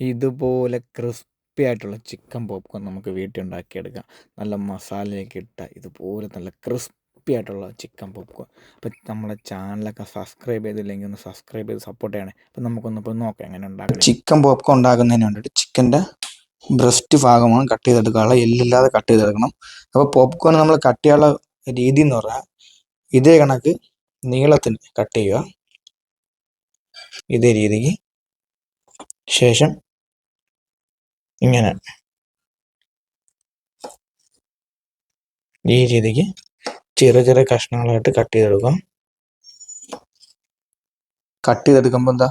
ഇതുപോലെ ക്രിസ്പി ആയിട്ടുള്ള chicken popcorn നമുക്ക് വീട്ടിൽ ഉണ്ടാക്കിയെടുക്കാം നല്ല മസാലയൊക്കെ ഇട്ട ഇതുപോലെ നല്ല ക്രിസ്പി ആയിട്ടുള്ള ചിക്കൻ പോപ്കോൺ. അപ്പം നമ്മളെ ചാനലൊക്കെ സബ്സ്ക്രൈബ് ചെയ്തില്ലെങ്കിൽ ഒന്ന് സബ്സ്ക്രൈബ് ചെയ്ത് സപ്പോർട്ട് ചെയ്യണേ. അപ്പം നമുക്കൊന്ന് ഇപ്പോൾ നോക്കാം എങ്ങനെ ഉണ്ടാക്കാം ചിക്കൻ പോപ്കോൺ ഉണ്ടാക്കുന്നതിന് വേണ്ടിയിട്ട് ചിക്കന്റെ ബ്രസ്റ്റ് ഭാഗമാണ് കട്ട് ചെയ്തെടുക്കാനുള്ള എല്ലില്ലാതെ കട്ട് ചെയ്തെടുക്കണം. അപ്പോൾ പോപ്കോൺ നമ്മൾ കട്ട് ചെയ്യാനുള്ള രീതി എന്ന് പറഞ്ഞാൽ ഇതേ കണക്ക് നീളത്തിന് കട്ട് ചെയ്യുക. ഇതേ രീതിക്ക് ശേഷം ഇങ്ങനെ. ഈ രീതിക്ക് ചെറിയ ചെറിയ കഷ്ണങ്ങളായിട്ട് കട്ട് ചെയ്തെടുക്കാം. കട്ട് ചെയ്തെടുക്കുമ്പോൾ എന്താ?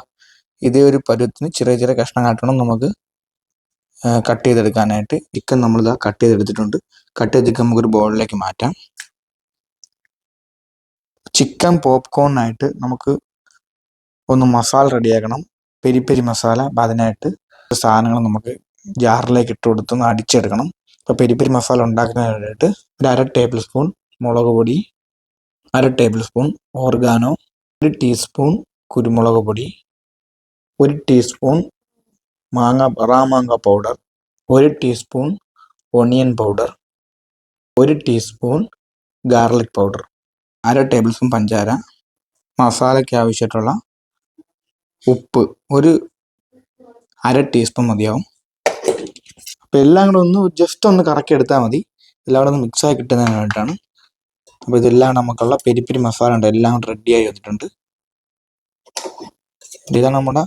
ഇതേ ഒരു പരുവത്തിന് ചെറിയ ചെറിയ കഷ്ണങ്ങളായിട്ടാണ് നമുക്ക് കട്ട് ചെയ്തെടുക്കാനായിട്ട്. ചിക്കൻ നമ്മളിതാ കട്ട് ചെയ്തെടുത്തിട്ടുണ്ട്. കട്ട് ചെയ്തിട്ട് നമുക്കൊരു ബോളിലേക്ക് മാറ്റാം. ചിക്കൻ പോപ്കോണിനായിട്ട് നമുക്ക് ഒന്ന് മസാല റെഡിയാക്കണം. പെരി പെരി മസാല അപ്പം അതിനായിട്ട് സാധനങ്ങൾ നമുക്ക് ജാറിലേക്ക് ഇട്ട് കൊടുത്തൊന്ന് അടിച്ചെടുക്കണം. പെരി പെരി മസാല ഉണ്ടാക്കുന്നതിനായിട്ട് ഒരു അര ടേബിൾ സ്പൂൺ മുളക് പൊടി അര ടേബിൾ സ്പൂൺ ഓർഗാനോ ഒരു ടീസ്പൂൺ കുരുമുളക് പൊടി ഒരു ടീസ്പൂൺ മാങ്ങ റാമാങ്ങ പൗഡർ ഒരു ടീസ്പൂൺ ഒണിയൻ പൗഡർ ഒരു ടീസ്പൂൺ ഗാർലിക് പൗഡർ അര ടേബിൾ സ്പൂൺ പഞ്ചാര മസാലയ്ക്ക് ആവശ്യമായിട്ടുള്ള ഉപ്പ് ഒരു അര ടീസ്പൂൺ മതിയാവും. അപ്പോൾ എല്ലാം കൂടെ ഒന്ന് ജസ്റ്റ് ഒന്ന് കറക്കി എടുത്താൽ മതി. എല്ലാം കൂടെ ഒന്ന് മിക്സായി കിട്ടുന്നതിന് വേണ്ടിയിട്ടാണ്. അപ്പോൾ ഇതെല്ലാം നമുക്കുള്ള പെരി പെരി മസാല ഉണ്ട്. എല്ലാം റെഡിയായി വന്നിട്ടുണ്ട്. ഇതാണ് നമ്മുടെ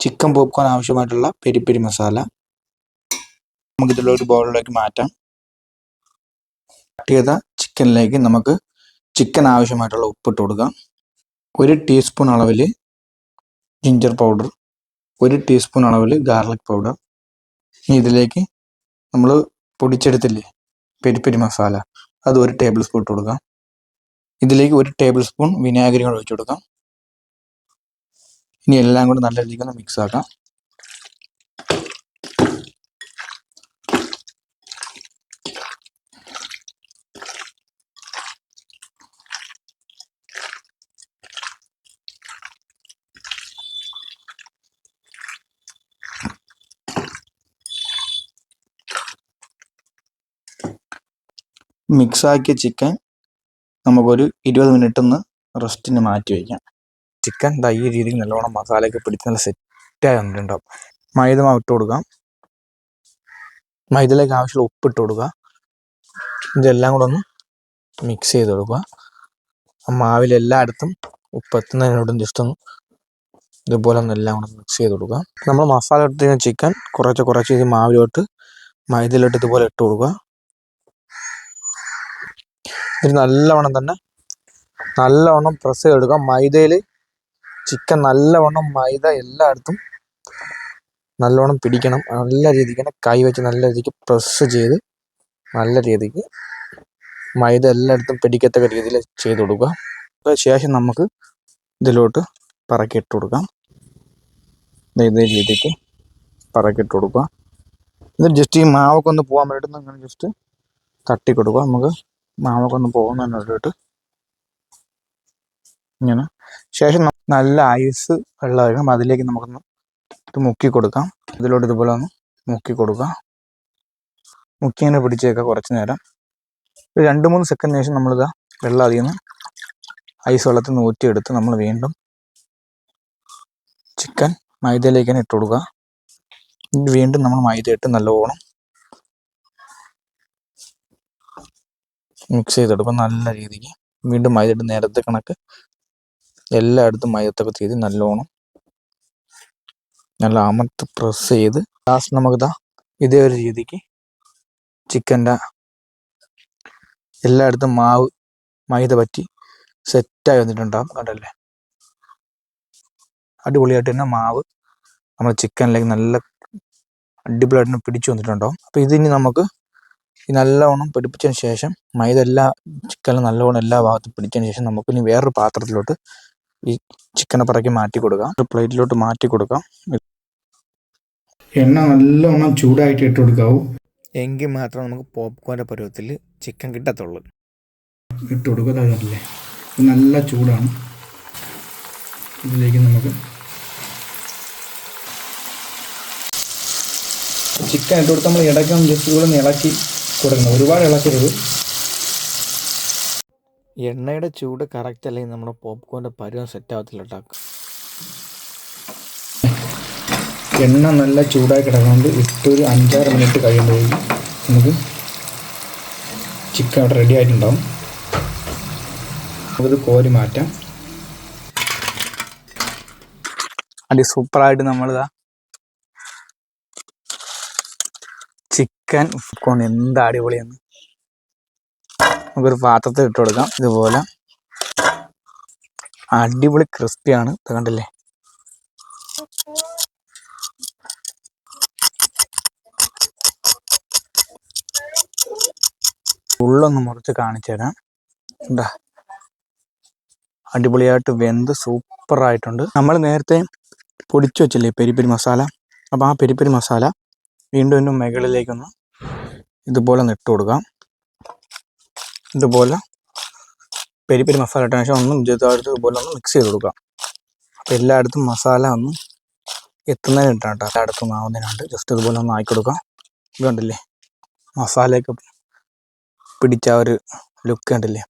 ചിക്കൻ പോപ്കോൺ ആവശ്യമായിട്ടുള്ള പെരി പെരി മസാല നമുക്ക് ഇതിലുള്ള ഒരു ബൗളിലേക്ക് മാറ്റാം. കട്ട് ചെയ്ത ചിക്കനിലേക്ക് നമുക്ക് ചിക്കൻ ആവശ്യമായിട്ടുള്ള ഉപ്പിട്ട് കൊടുക്കാം. ഒരു ടീസ്പൂൺ അളവിൽ ജിഞ്ചർ പൗഡർ ഒരു ടീസ്പൂൺ അളവിൽ ഗാർലിക് പൗഡർ ഇനി ഇതിലേക്ക് നമ്മൾ പൊടിച്ചെടുത്തില്ലേ? പെരി പെരി മസാല. അത് ഒരു ടേബിൾ സ്പൂൺ ഇട്ട് കൊടുക്കാം. ഇതിലേക്ക് ഒരു ടേബിൾ സ്പൂൺ വിനാഗിരി കൂടെ ഒഴിച്ചു കൊടുക്കാം. ഇനി എല്ലാം കൂടെ നല്ല രീതിക്ക് ഒന്ന് മിക്സ് ആക്കാം. മിക്സാക്കിയ ചിക്കൻ നമുക്കൊരു ഇരുപത് മിനിറ്റ് ഒന്ന് റെസ്റ്റിന് മാറ്റി വയ്ക്കാം ചിക്കൻ ദാ രീതിയിൽ നല്ലോണം മസാലയൊക്കെ പിടിച്ച് നല്ല സെറ്റായി വന്നിട്ടുണ്ടാവും. മൈദ മാവ് ഇട്ട് കൊടുക്കാം. മൈദയിലേക്ക് ആവശ്യമുള്ള ഉപ്പ് ഇട്ട് കൊടുക്കുക. ഇതെല്ലാം കൂടെ ഒന്ന് മിക്സ് ചെയ്ത് കൊടുക്കുക. ആ മാവിൽ എല്ലായിടത്തും ഉപ്പ് എത്തുന്നതിനോടും ജസ്റ്റ് ഒന്ന് ഇതുപോലെ ഒന്ന് എല്ലാം കൂടെ മിക്സ് ചെയ്ത് കൊടുക്കുക. നമ്മൾ മസാല ഇട്ട് ചിക്കൻ കുറച്ച് കുറച്ച് ഇത് മാവിലോട്ട് മൈദയിലോട്ട് ഇതുപോലെ ഇട്ട് കൊടുക്കുക. ഇത് നല്ലവണ്ണം തന്നെ നല്ലവണ്ണം പ്രസ് ചെയ്തെടുക്കുക. മൈദയിൽ ചിക്കൻ നല്ലവണ്ണം മൈദ എല്ലായിടത്തും നല്ലവണ്ണം പിടിക്കണം. നല്ല രീതിക്ക് തന്നെ കൈ വെച്ച് നല്ല രീതിക്ക് പ്രസ് ചെയ്ത് നല്ല രീതിക്ക് മൈദ എല്ലായിടത്തും പിടിക്കത്തക്ക രീതിയിൽ ചെയ്ത് കൊടുക്കുക. അതിന് ശേഷം നമുക്ക് ഇതിലോട്ട് പറക്കിയിട്ട് കൊടുക്കാം. ഇതേ രീതിക്ക് പറക്കിയിട്ട് കൊടുക്കുക. എന്നിട്ട് ജസ്റ്റ് ഈ മാവൊക്കെ ഒന്ന് പോകാൻ വേണ്ടിയിട്ട് ഇങ്ങനെ ജസ്റ്റ് തട്ടി കൊടുക്കുക. നമുക്ക് മാവൊക്കെ ഒന്ന് പോകുന്നതിന് വേണ്ടിയിട്ട് ഇങ്ങനെ. ശേഷം നല്ല ഐസ് വെള്ളമായിരിക്കും അതിലേക്ക് നമുക്കൊന്ന് ഇത് മുക്കി കൊടുക്കാം. ഇതിലോട്ട് ഇതുപോലെ ഒന്ന് മുക്കി കൊടുക്കാം. മുക്കി ഇങ്ങനെ പിടിച്ചേക്കാം കുറച്ച് നേരം. ഒരു രണ്ട് മൂന്ന് സെക്കൻഡിന് ശേഷം നമ്മളിതാ വെള്ളം അതിൽ നിന്ന് ഐസ് വെള്ളത്തിൽ നിന്ന് ഊറ്റിയെടുത്ത് നമ്മൾ വീണ്ടും ചിക്കൻ മൈദയിലേക്ക് തന്നെ ഇട്ട് കൊടുക്കുക. വീണ്ടും നമ്മൾ മൈദ ഇട്ട് നല്ലോണം മിക്സ് ചെയ്തെടുക്കും നല്ല രീതിക്ക് വീണ്ടും മൈദ ഇട്ട് നേരത്തെ കണക്ക് എല്ലായിടത്തും മൈദത്തൊക്കെ ചെയ്ത് നല്ലോണം നല്ല അമർത്ത് പ്രസ് ചെയ്ത് ലാസ്റ്റ് നമുക്ക് ഇതാ ഇതേ ഒരു രീതിക്ക് ചിക്കന്റെ എല്ലായിടത്തും മാവ് മൈദ പറ്റി സെറ്റായി വന്നിട്ടുണ്ടാകും കണ്ടല്ലേ? അടിപൊളിയായിട്ട് തന്നെ മാവ് നമ്മുടെ ചിക്കനിലേക്ക് നല്ല അടിപൊളിയായിട്ട് പിടിച്ചു വന്നിട്ടുണ്ടാവും. അപ്പോൾ ഇതിനി നമുക്ക് ഈ നല്ലവണ്ണം പിടിപ്പിച്ചതിന് ശേഷം മൈദ എല്ലാ ചിക്കനിൽ നല്ലവണ്ണം എല്ലാ ഭാഗത്തും പിടിച്ചതിന് ശേഷം നമുക്ക് ഇനി വേറൊരു പാത്രത്തിലോട്ട് ഈ ചിക്കനെ പറക്കി മാറ്റി കൊടുക്കാം. ഒരു പ്ലേറ്റിലോട്ട് മാറ്റി കൊടുക്കാം. എണ്ണ നല്ലവണ്ണം ചൂടായിട്ട് ഇട്ട് കൊടുക്കാവൂ. എങ്കിൽ മാത്രം നമുക്ക് പോപ്കോണിന്റെ പരുവത്തിൽ ചിക്കൻ കിട്ടത്തുള്ളൂ. ഇട്ട് കൊടുക്കുക. അതല്ലേ നല്ല ചൂടാണ്. ഇതിലേക്ക് നമുക്ക് ചിക്കൻ ഇട്ട് കൊടുത്ത് നമ്മൾ ഇടയ്ക്ക് ജസ്റ്റ് ഇവിടെ ഇളക്കി കൊടുക്കണം ഒരുപാട് ഇളക്കരുത്. എണ്ണയുടെ ചൂട് കറക്റ്റ് അല്ലെങ്കിൽ നമ്മുടെ പോപ്കോണിന്റെ പരുവം സെറ്റ് ആവത്തില്ല കേട്ടോ എണ്ണ നല്ല ചൂടായി കിടക്കുന്നുണ്ട് ഇട്ടൊരു അഞ്ചാറ് മിനിറ്റ് കഴിയുമ്പോൾ നമുക്ക് ചിക്കൻ അവിടെ റെഡി ആയിട്ടുണ്ടാവും. നമുക്കിത് കോരി മാറ്റാം. അടി സൂപ്പറായിട്ട് നമ്മളിതാ ചിക്കൻ പോപ്കോൺ എന്ത് അടിപൊളിയാണ് നമുക്കൊരു പാത്രത്തിൽ ഇട്ട് കൊടുക്കാം. ഇതുപോലെ. അടിപൊളി ക്രിസ്പിയാണ്. ഇത് കണ്ടില്ലേ? ഉള്ളൊന്ന് മുറിച്ച് കാണിച്ചു തരാം എന്താ അടിപൊളിയായിട്ട് വെന്ത് സൂപ്പറായിട്ടുണ്ട്. നമ്മൾ നേരത്തെ പൊടിച്ചു വെച്ചില്ലേ പെരി പെരി മസാല? അപ്പോൾ ആ പെരി പെരി മസാല വീണ്ടും ഇതിന്റെ മുകളിലേക്കൊന്ന് ഇതുപോലെ ഒന്ന് ഇട്ട് കൊടുക്കാം. ഇതുപോലെ പെരി പെരി മസാല ഇട്ടതിന് ശേഷം ഒന്നും ഇതുപോലെ ഒന്ന് മിക്സ് ചെയ്ത് കൊടുക്കാം. അപ്പോൾ എല്ലായിടത്തും മസാല ഒന്ന് എത്തുന്നതിന് ഇട്ടാണ് കേട്ടോ. എല്ലായിടത്തും ആവുന്നതിനുണ്ട് ജസ്റ്റ് ഇതുപോലെ ഒന്ന് ആക്കി കൊടുക്കാം. ഇത് കണ്ടില്ലേ? മസാലയൊക്കെ പിടിച്ച ഒരു ലുക്ക് കണ്ടില്ലേ?